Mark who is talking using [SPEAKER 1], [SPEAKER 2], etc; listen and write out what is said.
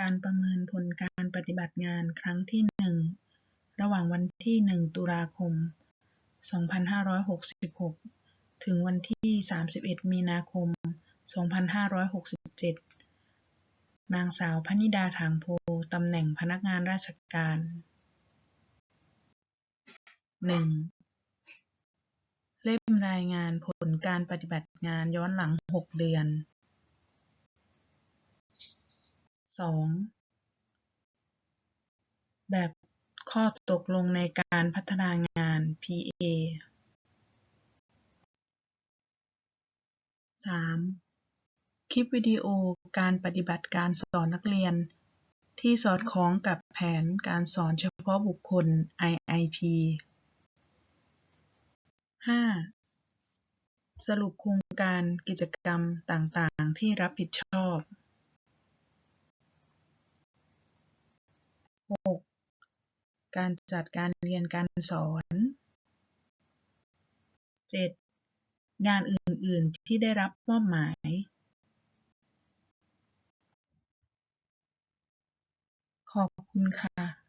[SPEAKER 1] การประเมินผลการปฏิบัติงานครั้งที่ 1 ระหว่างวันที่ 1 ตุลาคม 2566 ถึงวันที่ 31 มีนาคม 2567 นางสาวพนิดาถางโพ ตำแหน่งพนักงานราชการ 1. เล่มรายงานผลการปฏิบัติงานย้อนหลัง 6 เดือน 2. แบบข้อตกลงในการพัฒนางาน PA 3. คลิปวิดีโอการปฏิบัติการสอนนักเรียน ที่สอดคล้องกับแผนการสอนเฉพาะบุคคล IIP 5. สรุปโครงการกิจกรรมต่าง ๆ ที่รับผิดชอบ 6. การจัดการเรียนการสอน 7. งานอื่น ๆ ที่ได้รับมอบหมาย ขอบคุณค่ะ